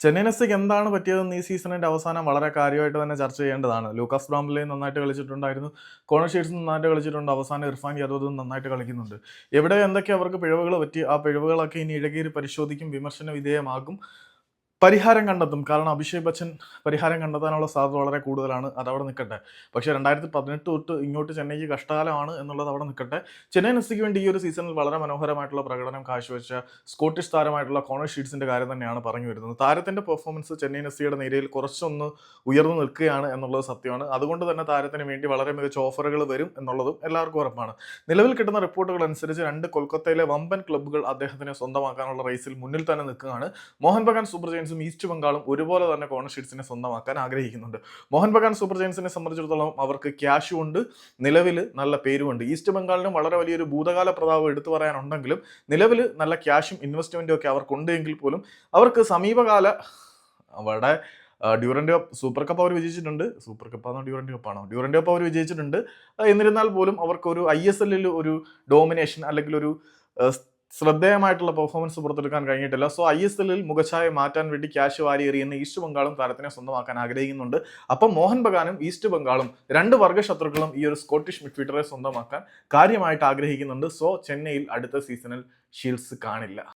ചെന്നൈനസ്റ്റിക്ക് എന്താണ് പറ്റിയതെന്ന് ഈ സീസണിന്റെ അവസാനം വളരെ കാര്യമായിട്ട് തന്നെ ചർച്ച ചെയ്യേണ്ടതാണ്. ലൂക്കാസ് ബ്രാംബ്ലെ നന്നായിട്ട് കളിച്ചിട്ടുണ്ടായിരുന്നു. കോണർ ഷീറ്റ്സ് നന്നായിട്ട് കളിച്ചിട്ടുണ്ട്. അവസാനം ഇർഫാൻ യാദവ് നന്നായിട്ട് കളിക്കുന്നുണ്ട്. എവിടെ എന്തൊക്കെ അവർക്ക് പിഴവുകൾ പറ്റി ആ പിഴവുകളൊക്കെ ഇനി ഇഴകീരി പരിശോധിക്കും വിമർശന വിധേയമാകും. പരിഹാരം കണ്ടെത്തും. കാരണം അഭിഷേക് ബച്ചൻ പരിഹാരം കണ്ടെത്താനുള്ള സാധ്യത വളരെ കൂടുതലാണ്. അതവിടെ നിൽക്കട്ടെ പക്ഷേ രണ്ടായിരത്തി പതിനെട്ട് തൊട്ട് ഇങ്ങോട്ട് ചെന്നൈക്ക് കഷ്ടകാലമാണ് എന്നുള്ളത് അവിടെ നിൽക്കട്ടെ ചെന്നൈ നെസ്സിക്ക് വേണ്ടി ഈ ഒരു സീസണിൽ വളരെ മനോഹരമായിട്ടുള്ള പ്രകടനം കാഴ്ചവെച്ച സ്കോട്ടിഷ് താരമായിട്ടുള്ള കോണർ ഷീഡ്സിന്റെ കാര്യം തന്നെയാണ് പറഞ്ഞു വരുന്നത്. താരത്തിന്റെ പെർഫോമൻസ് ചെന്നൈ നെസ്സിയുടെ നിരയിൽ കുറച്ചൊന്ന് ഉയർന്നു നിൽക്കുകയാണ് എന്നുള്ളത് സത്യമാണ്. അതുകൊണ്ട് തന്നെ താരത്തിന് വേണ്ടി വളരെ മികച്ച ഓഫറുകൾ വരും എന്നുള്ളതും എല്ലാവർക്കും ഉറപ്പാണ്. നിലവിൽ കിട്ടുന്ന റിപ്പോർട്ടുകൾ അനുസരിച്ച് രണ്ട് കൊൽക്കത്തയിലെ വമ്പൻ ക്ലബ്ബുകൾ അദ്ദേഹത്തിനെ സ്വന്തമാക്കാനുള്ള റേസിൽ മുന്നിൽ തന്നെ നിൽക്കുകയാണ്. മോഹൻ ബഗാൻ സൂപ്പർ ജയൻസും ഈസ്റ്റ് ബംഗാളും ഒരുപോലെ തന്നെ കോർണർ ഷീറ്റ്സിനെ സ്വന്തമാക്കാൻ ആഗ്രഹിക്കുന്നുണ്ട്. മോഹൻ ബഗാൻ സൂപ്പർ ജയൻസിനെ സംബന്ധിച്ചിടത്തോളം അവർക്ക് ക്യാഷും ഉണ്ട് നിലവിൽ നല്ല പേരുമുണ്ട്. ഈസ്റ്റ് ബംഗാളിനും വളരെ വലിയൊരു ഭൂതകാല പ്രതാപം എടുത്തു പറയാനുണ്ടെങ്കിലും നിലവിൽ നല്ല ക്യാഷും ഇൻവെസ്റ്റ്മെന്റും ഒക്കെ അവർക്കുണ്ട് എങ്കിൽ പോലും അവർക്ക് സമീപകാല അവിടെ ഡ്യൂറന്റ് കപ്പ് സൂപ്പർ കപ്പ് അവർ വിജയിച്ചിട്ടുണ്ട്. സൂപ്പർ കപ്പാണോ ഡ്യൂറന്റ് കപ്പാണോ ഡ്യൂറന്റ് കപ്പ് അവർ വിജയിച്ചിട്ടുണ്ട്. എന്നിരുന്നാൽ പോലും അവർക്കൊരു ഐ എസ് എല്ലിൽ ഒരു ഡോമിനേഷൻ അല്ലെങ്കിൽ ഒരു ശ്രദ്ധേയമായിട്ടുള്ള പെർഫോമൻസ് പുറത്തെടുക്കാൻ കഴിഞ്ഞിട്ടില്ല. സോ ഐ എസ് എല്ലിൽ മുഖഛായ മാറ്റാൻ വേണ്ടി ക്യാഷ് വാരി എറിയുന്ന ഈസ്റ്റ് ബംഗാളും താരത്തിനെ സ്വന്തമാക്കാൻ ആഗ്രഹിക്കുന്നുണ്ട്. അപ്പം മോഹൻ ബഗാനും ഈസ്റ്റ് ബംഗാളും രണ്ട് വർഗ ശത്രുക്കളും ഈ ഒരു സ്കോട്ടിഷ് മിഡ്ഫീൽഡറെ സ്വന്തമാക്കാൻ കാര്യമായിട്ട് ആഗ്രഹിക്കുന്നുണ്ട്. സോ ചെന്നൈയിൽ അടുത്ത സീസണിൽ ഷീൽസ് കാണില്ല.